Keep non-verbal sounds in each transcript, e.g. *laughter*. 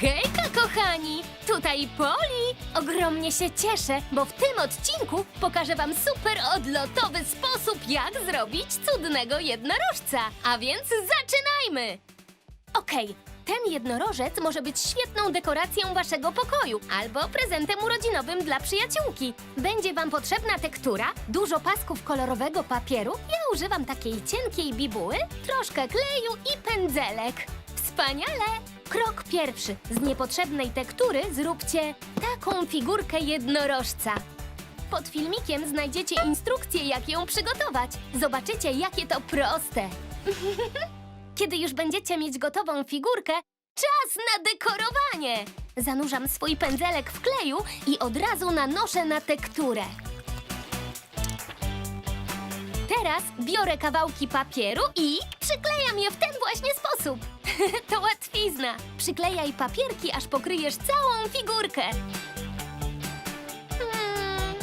Hejka, kochani! Tutaj Poli! Ogromnie się cieszę, bo w tym odcinku pokażę wam super odlotowy sposób, jak zrobić cudnego jednorożca. A więc zaczynajmy! Okej, ten jednorożec może być świetną dekoracją waszego pokoju albo prezentem urodzinowym dla przyjaciółki. Będzie wam potrzebna tektura, dużo pasków kolorowego papieru. Ja używam takiej cienkiej bibuły, troszkę kleju i pędzelek. Wspaniale! Krok pierwszy. Z niepotrzebnej tektury zróbcie taką figurkę jednorożca. Pod filmikiem znajdziecie instrukcję, jak ją przygotować. Zobaczycie, jakie to proste. *laughs* Kiedy już będziecie mieć gotową figurkę, czas na dekorowanie! Zanurzam swój pędzelek w kleju i od razu nanoszę na tekturę. Teraz biorę kawałki papieru i przyklejam je w ten właśnie sposób. *laughs* to łatwizna. Przyklejaj papierki, aż pokryjesz całą figurkę. Hmm.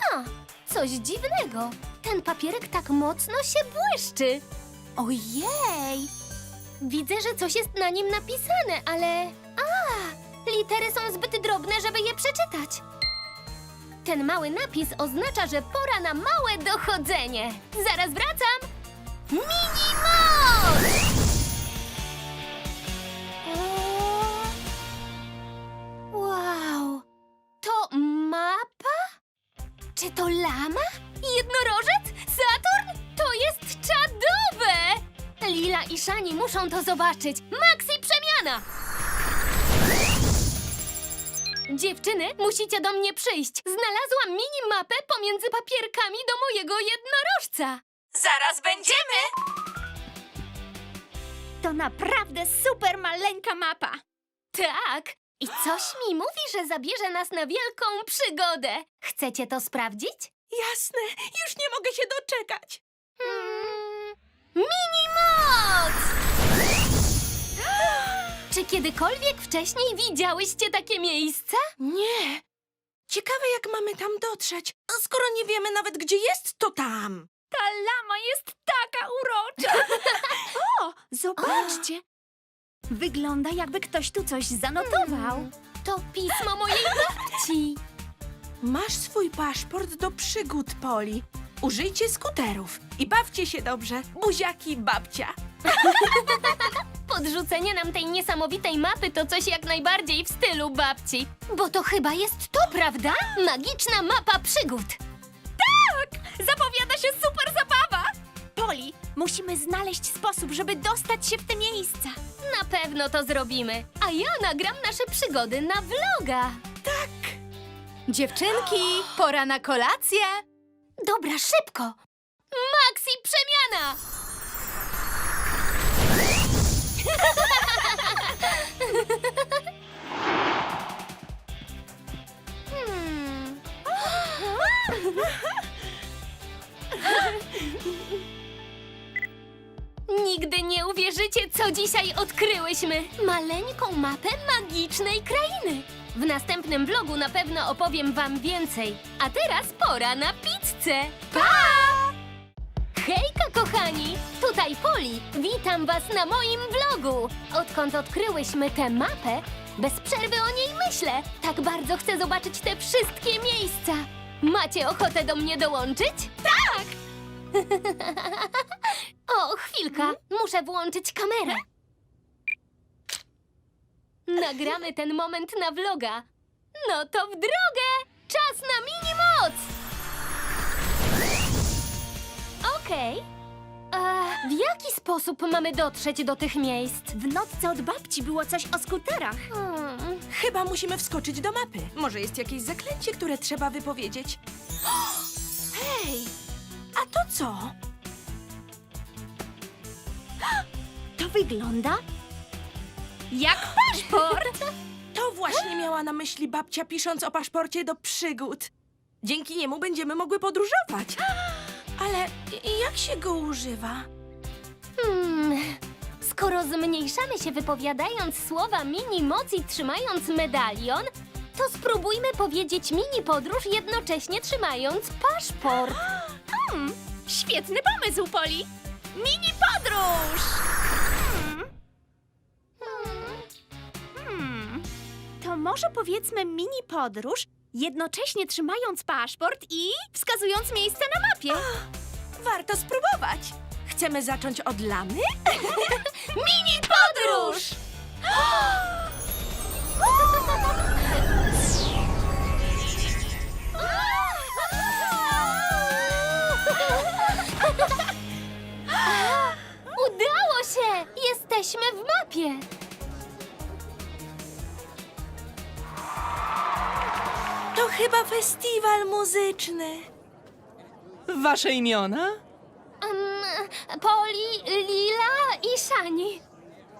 Ha, coś dziwnego. Ten papierek tak mocno się błyszczy. Ojej! Widzę, że coś jest na nim napisane, ale. A! Litery są zbyt drobne, żeby je przeczytać. Ten mały napis oznacza, że pora na małe dochodzenie. Zaraz wracam! Minimos! Czy to lama? Jednorożec? Saturn? To jest czadowe! Lila i Shani muszą to zobaczyć. Maxi przemiana! Dziewczyny, musicie do mnie przyjść. Znalazłam mini mapę pomiędzy papierkami do mojego jednorożca. Zaraz będziemy! To naprawdę super maleńka mapa. Tak. I coś mi mówi, że zabierze nas na wielką przygodę. Chcecie to sprawdzić? Jasne, już nie mogę się doczekać. Hmm. Mini moc! Czy kiedykolwiek wcześniej widziałyście takie miejsca? Nie. Ciekawe, jak mamy tam dotrzeć, a skoro nie wiemy nawet, gdzie jest to tam. Ta lama jest taka urocza. *laughs* o, zobaczcie. Wygląda jakby ktoś tu coś zanotował. Hmm, To pismo mojej babci. Masz swój paszport do przygód, Poli. Użyjcie skuterów i bawcie się dobrze. Buziaki, babcia. *laughs* Podrzucenie nam tej niesamowitej mapy to coś jak najbardziej w stylu babci. Bo to chyba jest to, prawda? Magiczna mapa przygód. Zapowiada się super zabawa. Poli, musimy znaleźć sposób, żeby dostać się w te miejsca. Na pewno to zrobimy. A ja nagram nasze przygody na vloga. Dziewczynki, pora na kolację. Dobra, szybko! Maxi przemiana! *laughs* co dzisiaj odkryłyśmy! Maleńką mapę magicznej krainy! W następnym vlogu na pewno opowiem wam więcej. A teraz pora na pizzę! Pa! Hejka, kochani! Tutaj Poli. Witam was na moim vlogu. Odkąd odkryłyśmy tę mapę, bez przerwy o niej myślę. Tak bardzo chcę zobaczyć te wszystkie miejsca. Macie ochotę do mnie dołączyć? Tak! *laughs* o, chwilka. Muszę włączyć kamerę. Nagramy ten moment na vloga. No to w drogę! Czas na mini moc! Okej. A W jaki sposób mamy dotrzeć do tych miejsc? W nocce od babci było coś o skuterach. Hmm. Chyba musimy wskoczyć do mapy. Może jest jakieś zaklęcie, które trzeba wypowiedzieć. *gasps* Hej, a to co? Wygląda jak paszport. *laughs* To właśnie miała na myśli babcia, pisząc o paszporcie do przygód. Dzięki niemu będziemy mogły podróżować. *gasps* Ale jak się go używa? Hmm. Skoro zmniejszamy się wypowiadając słowa mini moc i trzymając medalion, to spróbujmy powiedzieć mini podróż jednocześnie trzymając paszport. *gasps* Hmm, świetny pomysł, Poli. Mini podróż. Może powiedzmy mini podróż, jednocześnie trzymając paszport i wskazując miejsce na mapie. Warto spróbować. Chcemy zacząć od lamy? Mini podróż! Udało się! Jesteśmy w mapie! To chyba festiwal muzyczny. Wasze imiona? Um, Poli, Lila i Shani.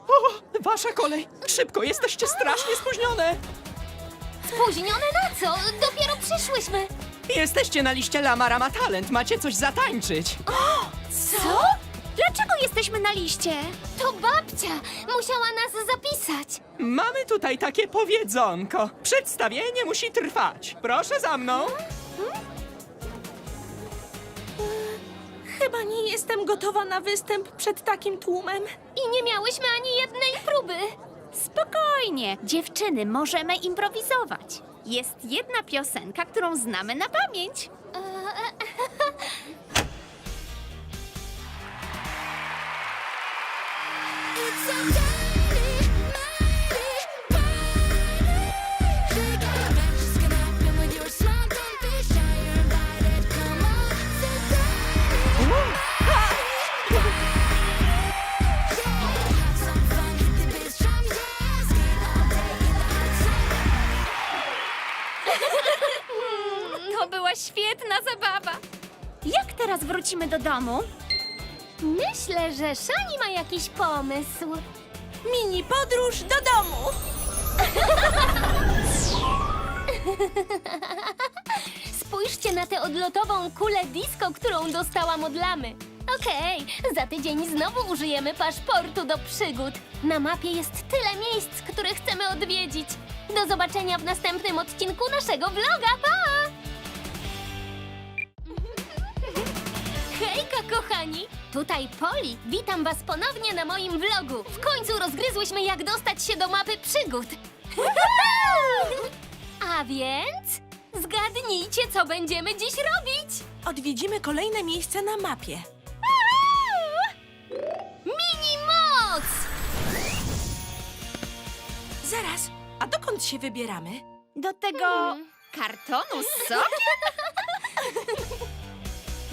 O, wasza kolej! Szybko, jesteście strasznie spóźnione! Spóźnione na co? Dopiero przyszłyśmy. Jesteście na liście Lama Rama Talent, macie coś zatańczyć. Co? Dlaczego jesteśmy na liście? To babcia musiała nas zapisać. Mamy tutaj takie powiedzonko. Przedstawienie musi trwać. Proszę za mną. Chyba nie jestem gotowa na występ przed takim tłumem. I nie miałyśmy ani jednej próby. Spokojnie, dziewczyny, możemy improwizować. Jest jedna piosenka, którą znamy na pamięć. To była świetna zabawa. Jak teraz wrócimy do domu? Myślę, że Szani ma jakiś pomysł. Mini podróż do domu. *laughs* Spójrzcie na tę odlotową kulę disco, którą dostałam od lamy. Okej, za tydzień znowu użyjemy paszportu do przygód. Na mapie jest tyle miejsc, które chcemy odwiedzić. Do zobaczenia w następnym odcinku naszego vloga. Pa! Kochani! Tutaj Poli. Witam was ponownie na moim vlogu. W końcu rozgryzłyśmy, jak dostać się do mapy przygód. A więc zgadnijcie, co będziemy dziś robić. Odwiedzimy kolejne miejsce na mapie. Mini moc! Zaraz, a dokąd się wybieramy? Do tego Hmm. kartonu z sokiem?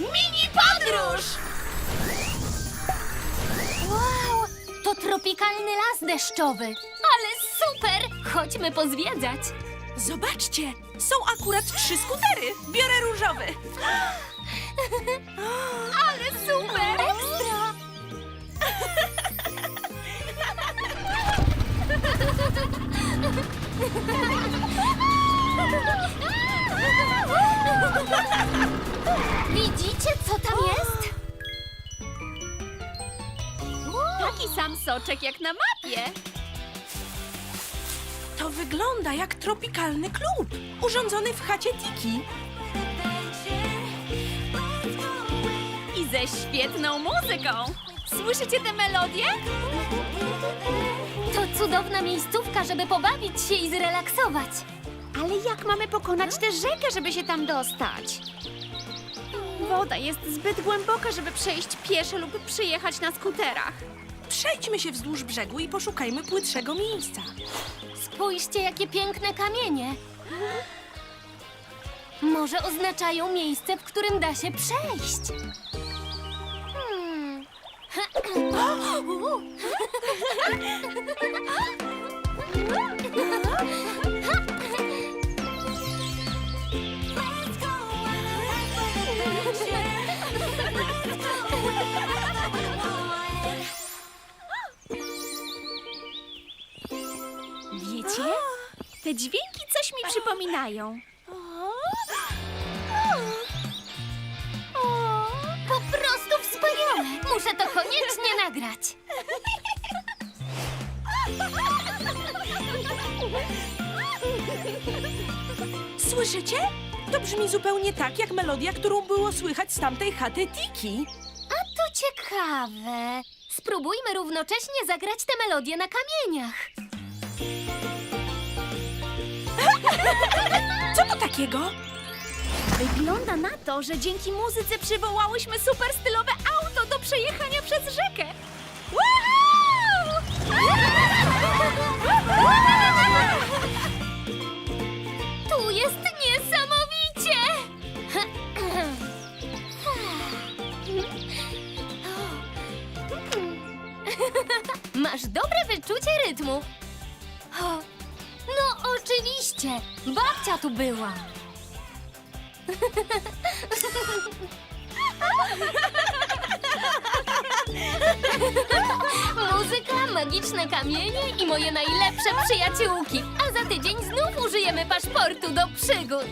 *laughs* *laughs* Mini podróż! Tropikalny las deszczowy. Ale super! Chodźmy pozwiedzać. Zobaczcie, są akurat trzy skutery. Biorę różowy. *gasps* Ale super! Ekstra! Sam soczek jak na mapie. To wygląda jak tropikalny klub, urządzony w chacie Tiki. I ze świetną muzyką. Słyszycie tę melodię? To cudowna miejscówka, żeby pobawić się i zrelaksować. Ale jak mamy pokonać tę rzekę, żeby się tam dostać? Woda jest zbyt głęboka, żeby przejść pieszo lub przyjechać na skuterach. Przejdźmy się wzdłuż brzegu i poszukajmy płytszego miejsca. Spójrzcie, jakie piękne kamienie. Może oznaczają miejsce, w którym da się przejść. Hmm. Wiecie? *laughs* Te dźwięki coś mi przypominają. Po prostu wspaniałe! Muszę to koniecznie nagrać. Słyszycie? To brzmi zupełnie tak, jak melodia, którą było słychać z tamtej chaty Tiki. A to ciekawe. Spróbujmy równocześnie zagrać tę melodię na kamieniach. *laughs* Co to takiego? Wygląda na to, że dzięki muzyce przywołałyśmy super stylowe auto do przejechania przez rzekę. Tu jest niesamowicie! Masz dobre wyczucie rytmu. Oczywiście, babcia tu była. Muzyka, magiczne kamienie i moje najlepsze przyjaciółki. A za tydzień znów użyjemy paszportu do przygód.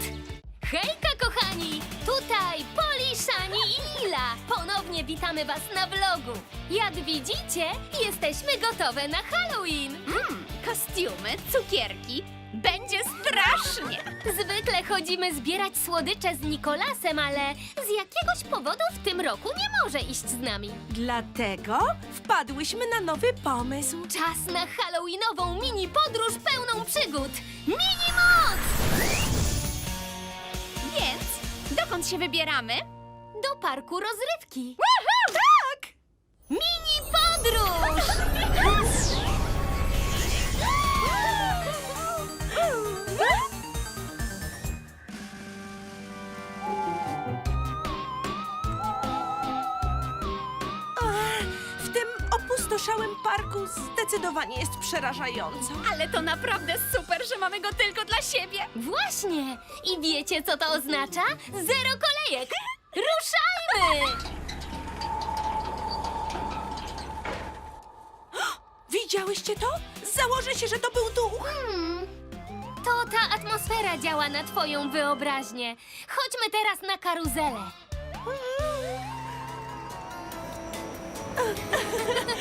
Hejka, kochani! Tutaj Poli, Szani i Lila. Ponownie witamy was na vlogu. Jak widzicie, jesteśmy gotowe na Halloween. Hmm, kostiumy, cukierki. Będzie strasznie. Zwykle chodzimy zbierać słodycze z Nikolasem, ale z jakiegoś powodu w tym roku nie może iść z nami. Dlatego wpadłyśmy na nowy pomysł. Czas na halloweenową mini podróż pełną przygód. Mini moc! Więc dokąd się wybieramy? Do parku rozrywki. Tak! Mini podróż! Opustoszałym parku zdecydowanie jest przerażająco. Ale to naprawdę super, że mamy go tylko dla siebie. Właśnie! I wiecie, co to oznacza? Zero kolejek! Ruszajmy! *gasps* Widziałyście to? Założę się, że to był duch. Hmm. To ta atmosfera działa na twoją wyobraźnię. Chodźmy teraz na karuzelę. *laughs*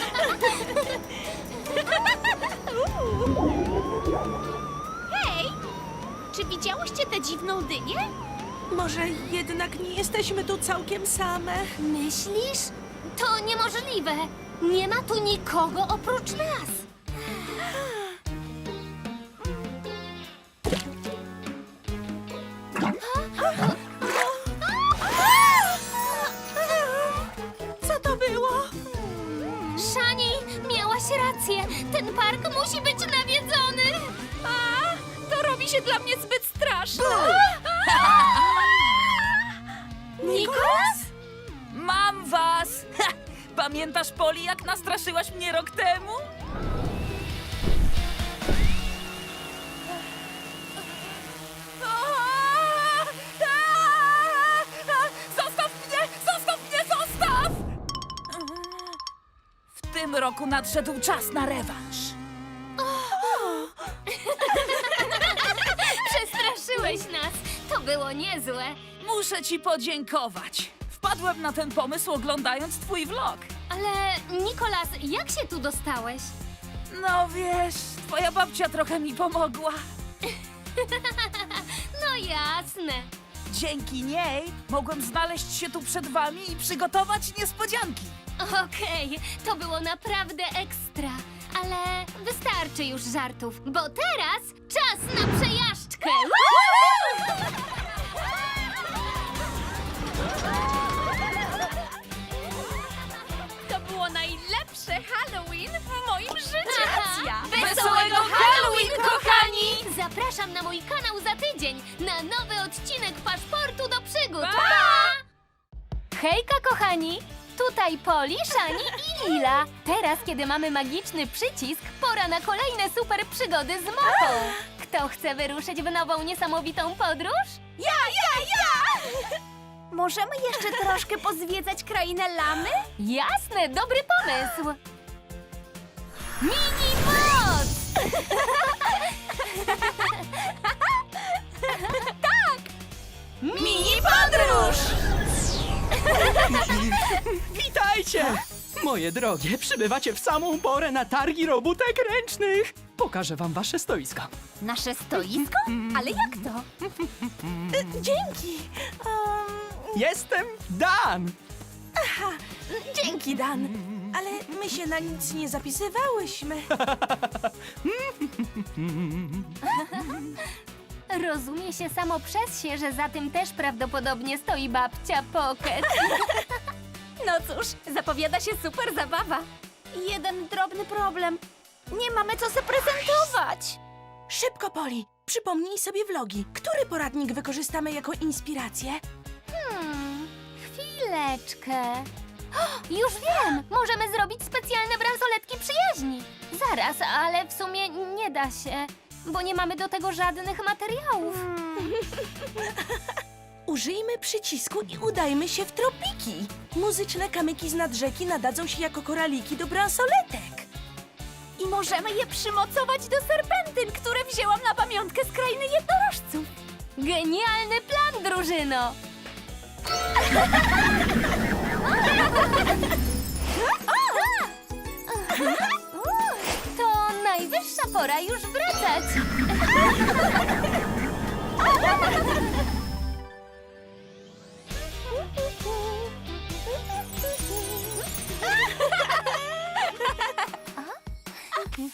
Hej! Czy widziałyście tę dziwną dynię? Może jednak nie jesteśmy tu całkiem same. Myślisz? To niemożliwe. Nie ma tu nikogo oprócz nas. Się dla mnie zbyt straszne. *laughs* Nikolas? Mam was! Ha! *laughs* Pamiętasz, Poli, jak nastraszyłaś mnie rok temu? Zostaw mnie! Zostaw mnie! Zostaw! W tym roku nadszedł czas na rewanż. Było niezłe. Muszę ci podziękować. Wpadłem na ten pomysł oglądając twój vlog. Ale Nikolas, jak się tu dostałeś? No wiesz, twoja babcia trochę mi pomogła. *laughs* No jasne. Dzięki niej mogłem znaleźć się tu przed wami i przygotować niespodzianki. Okej, to było naprawdę ekstra. Ale wystarczy już żartów, bo teraz czas na przejażdżkę! *laughs* było najlepsze Halloween w moim życiu. Racja! Wesołego Halloween, kochani! Zapraszam na mój kanał za tydzień na nowy odcinek Paszportu do Przygód. Pa! Hejka, kochani! Tutaj Poli, Szani i Lila. Teraz, kiedy mamy magiczny przycisk, pora na kolejne super przygody z mopą. Kto chce wyruszyć w nową, niesamowitą podróż? Ja, ja, ja! Możemy jeszcze troszkę pozwiedzać krainę Lamy? Jasne, dobry pomysł! Mini moc! *laughs* Mini podróż! Witajcie! Moje drogie, przybywacie w samą porę na targi robótek ręcznych. Pokażę wam wasze stoiska. Nasze stoisko? Ale jak to? *laughs* Dzięki. Um, Jestem Dan! ha, dzięki, Dan. Ale my się na nic nie zapisywałyśmy. *laughs* Rozumie się samo przez się, że za tym też prawdopodobnie stoi babcia Pocket. *laughs* No cóż, zapowiada się super zabawa. Jeden drobny problem. Nie mamy co zaprezentować. Szybko, Poli, przypomnij sobie vlogi. Który poradnik wykorzystamy jako inspirację? Hmm, chwileczkę. O, już wiem! Możemy zrobić specjalne bransoletki przyjaźni. Zaraz, ale w sumie nie da się, bo nie mamy do tego żadnych materiałów. *laughs* Użyjmy przycisku i udajmy się w tropiki. Muzyczne kamyki z nad rzeki nadadzą się jako koraliki do bransoletek. I możemy je przymocować do serpentyn, które wzięłam na pamiątkę z krainy jednorożców. Genialny plan, drużyno! To najwyższa pora już wracać. *laughs* *laughs* Panie,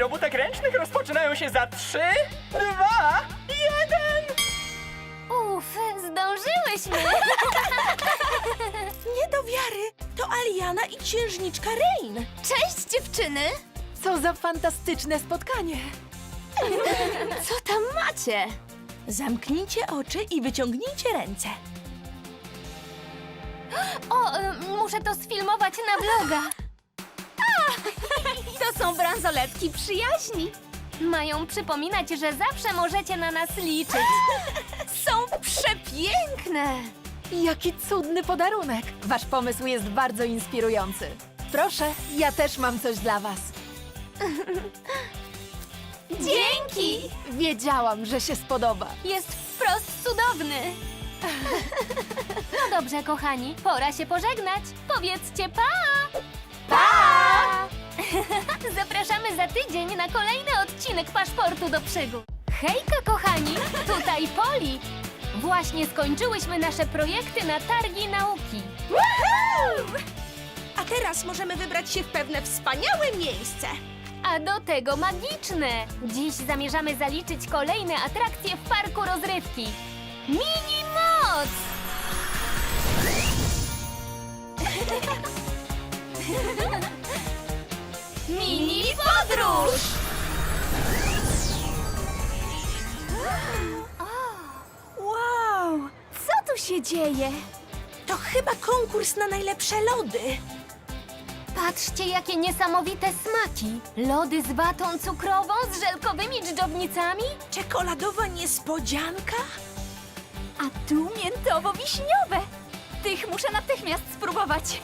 robótek ręcznych rozpoczynają się za trzy, dwa, jeden! Uf, zdążyłyśmy! *laughs* Nie do wiary, to Aliana i księżniczka Rain. Cześć dziewczyny! Co za fantastyczne spotkanie! *laughs* Co tam macie? Zamknijcie oczy i wyciągnijcie ręce. *gasps* O, y, muszę to sfilmować na vloga. *laughs* To są bransoletki przyjaźni. Mają przypominać, że zawsze możecie na nas liczyć. *laughs* Są przepiękne. Jaki cudny podarunek! Wasz pomysł jest bardzo inspirujący. Proszę, ja też mam coś dla was. *laughs* Dzięki! Wiedziałam, że się spodoba. Jest wprost cudowny. *laughs* No dobrze, kochani, pora się pożegnać. Powiedzcie pa! *laughs* Zapraszamy za tydzień na kolejny odcinek Paszportu do Przygód. Hejka, kochani, tutaj Poli. Właśnie skończyłyśmy nasze projekty na targi nauki. A teraz możemy wybrać się w pewne wspaniałe miejsce. A do tego magiczne! Dziś zamierzamy zaliczyć kolejne atrakcje w parku rozrywki. Mini Moc! *laughs* Podróż! Wow! Co tu się dzieje? To chyba konkurs na najlepsze lody. Patrzcie, jakie niesamowite smaki! Lody z watą cukrową, z żelkowymi dżdżownicami? Czekoladowa niespodzianka? A tu miętowo-wiśniowe. Tych muszę natychmiast spróbować.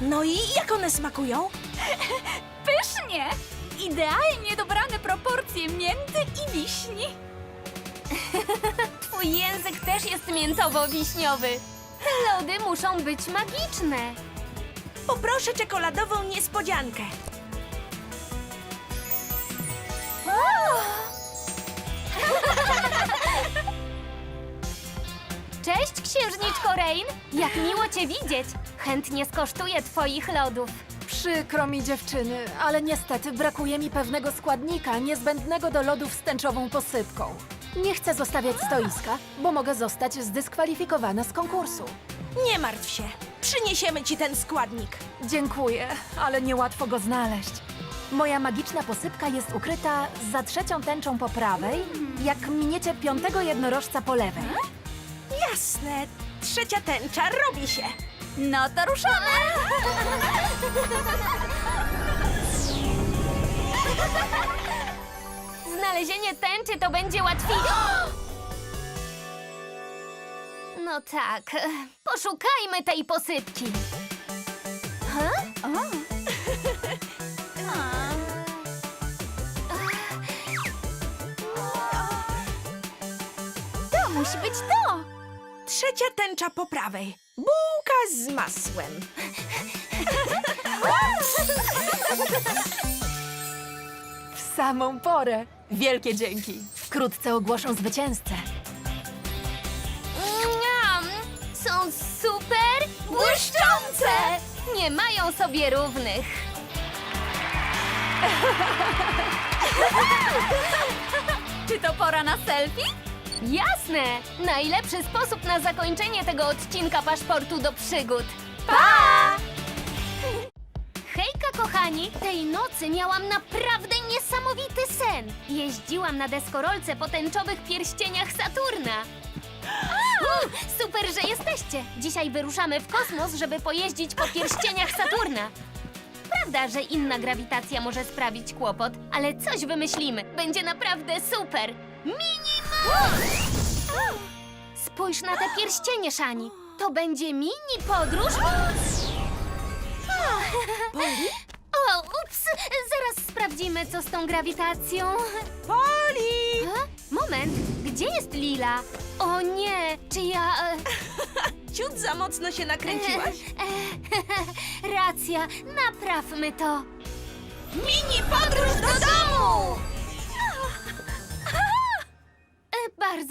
No i jak one smakują? *laughs* Pysznie! Idealnie dobrane proporcje mięty i wiśni. *laughs* Twój język też jest miętowo-wiśniowy. Te lody muszą być magiczne. Poproszę czekoladową niespodziankę. *laughs* Cześć, księżniczko Rain! Jak miło cię widzieć! Chętnie skosztuję twoich lodów. Przykro mi dziewczyny, ale niestety brakuje mi pewnego składnika niezbędnego do lodów z tęczową posypką. Nie chcę zostawiać stoiska, bo mogę zostać zdyskwalifikowana z konkursu. Nie martw się. Przyniesiemy ci ten składnik. Dziękuję, ale niełatwo go znaleźć. Moja magiczna posypka jest ukryta za trzecią tęczą po prawej, jak miniecie piątego jednorożca po lewej. Jasne. Trzecia tęcza robi się. No to ruszamy! Znalezienie tęczy to będzie łatwiej. No tak, poszukajmy tej posypki. To musi być to! Trzecia tęcza po prawej. Bułka z masłem. samą porę. Wielkie dzięki. Wkrótce ogłoszą zwycięzcę. Miam! Są super błyszczące! Nie mają sobie równych. Czy to pora na selfie? Jasne! Najlepszy sposób na zakończenie tego odcinka paszportu do przygód. Pa! Hejka, kochani! Tej nocy miałam naprawdę niesamowity sen. Jeździłam na deskorolce po tęczowych pierścieniach Saturna. U, super, że jesteście! Dzisiaj wyruszamy w kosmos, żeby pojeździć po pierścieniach Saturna. Prawda, że inna grawitacja może sprawić kłopot, ale coś wymyślimy. Będzie naprawdę super! Mini Spójrz na te pierścienie, Szani. To będzie mini podróż. O, ups! Zaraz sprawdzimy, co z tą grawitacją. Poli! E? Moment, gdzie jest Lila? O nie, czy ja... e, *laughs* Ciut za mocno się nakręciłaś. e, *laughs* Racja, naprawmy to. Mini podróż do domu!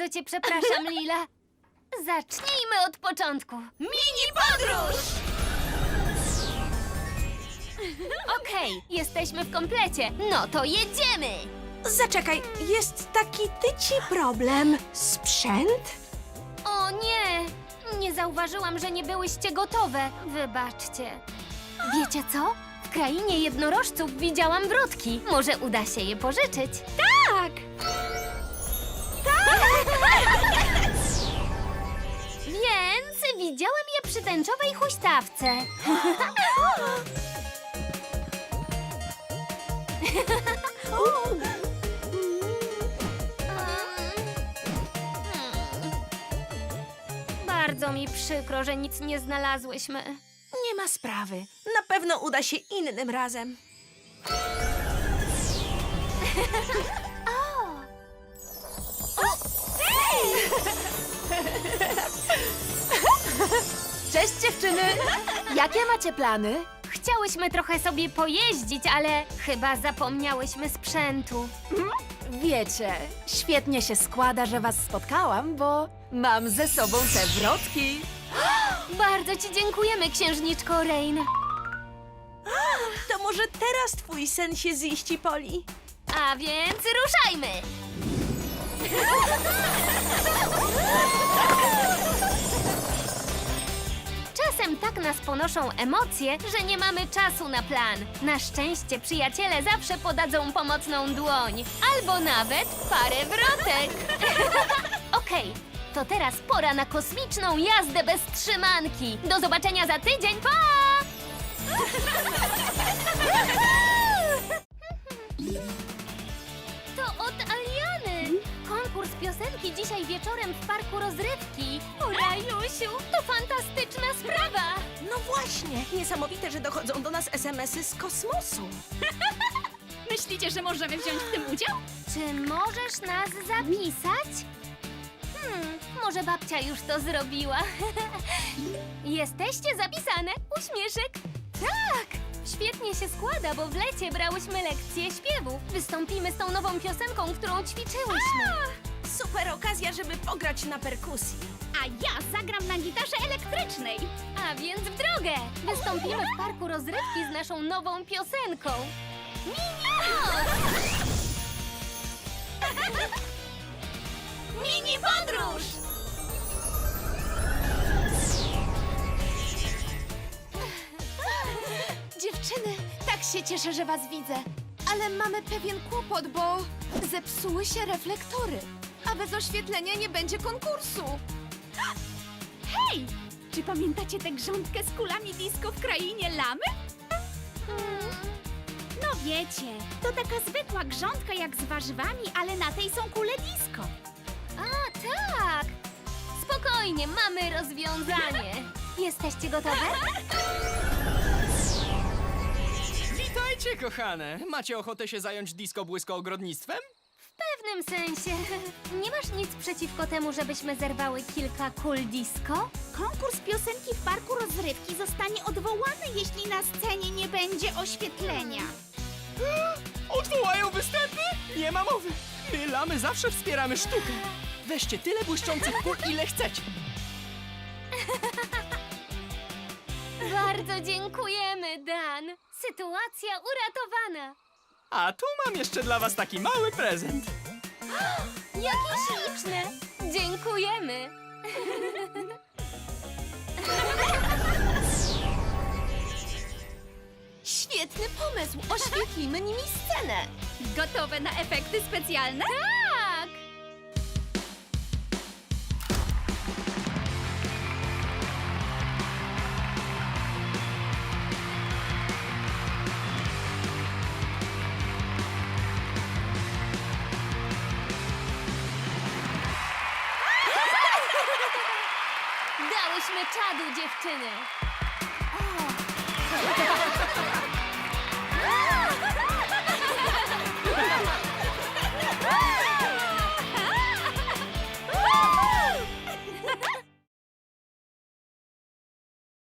Bardzo cię przepraszam, *laughs* Lila. Zacznijmy od początku. Mini podróż! Okej, jesteśmy w komplecie. No to jedziemy! Zaczekaj, jest taki tyci problem. Sprzęt? O nie! Nie zauważyłam, że nie byłyście gotowe. Wybaczcie. Wiecie co? W krainie jednorożców widziałam wrotki. Może uda się je pożyczyć. Tak! *laughs* Więc widziałam je przy tęczowej huśtawce. Bardzo mi przykro, że nic nie znalazłyśmy. Nie ma sprawy. Na pewno uda się innym razem. Cześć dziewczyny! Jakie macie plany? Chciałyśmy trochę sobie pojeździć, ale chyba zapomniałyśmy sprzętu. Wiecie, świetnie się składa, że was spotkałam, bo mam ze sobą te wrotki. Bardzo ci dziękujemy, księżniczko Rain. To może teraz twój sen się ziści, Poli? A więc ruszajmy! Czasem tak nas ponoszą emocje, że nie mamy czasu na plan. Na szczęście przyjaciele zawsze podadzą pomocną dłoń, albo nawet parę wrotek. *laughs* Okej, to teraz pora na kosmiczną jazdę bez trzymanki. Do zobaczenia za tydzień, pa! *laughs* dzisiaj wieczorem w parku rozrywki. Ura, Jusiu, to fantastyczna sprawa! No właśnie. Niesamowite, że dochodzą do nas SMS-y z kosmosu. *laughs* Myślicie, że możemy wziąć w tym *gasps* udział? Czy możesz nas zapisać? Hmm, może babcia już to zrobiła. *laughs* Jesteście zapisane? Uśmieszek? Tak! Świetnie się składa, bo w lecie brałyśmy lekcje śpiewu. Wystąpimy z tą nową piosenką, którą ćwiczyłyśmy. Super okazja, żeby pograć na perkusji. A ja zagram na gitarze elektrycznej. A więc w drogę! Wystąpimy w parku rozrywki z naszą nową piosenką. Mini podróż! Dziewczyny, tak się cieszę, że was widzę. Ale mamy pewien kłopot, bo zepsuły się reflektory. A bez oświetlenia nie będzie konkursu. Hej! Czy pamiętacie tę grządkę z kulami disco w krainie lamy? No wiecie, to taka zwykła grządka jak z warzywami, ale na tej są kule disco. A, tak! Spokojnie, mamy rozwiązanie. *laughs* Jesteście gotowe? Witajcie, kochane! Macie ochotę się zająć disco błyskoogrodnictwem? Pewnym sensie. Nie masz nic przeciwko temu, żebyśmy zerwały kilka kul disco? Konkurs piosenki w parku rozrywki zostanie odwołany, jeśli na scenie nie będzie oświetlenia. Odwołają występy? Nie ma mowy. My, lamy, zawsze wspieramy sztukę. Weźcie tyle błyszczących kul, ile chcecie. *laughs* Bardzo dziękujemy, Dan. Sytuacja uratowana. A tu mam jeszcze dla was taki mały prezent. *gasps* Jakie śliczne. Dziękujemy. *laughs* Świetny pomysł! Oświetlimy nimi scenę! Gotowe na efekty specjalne? Tak!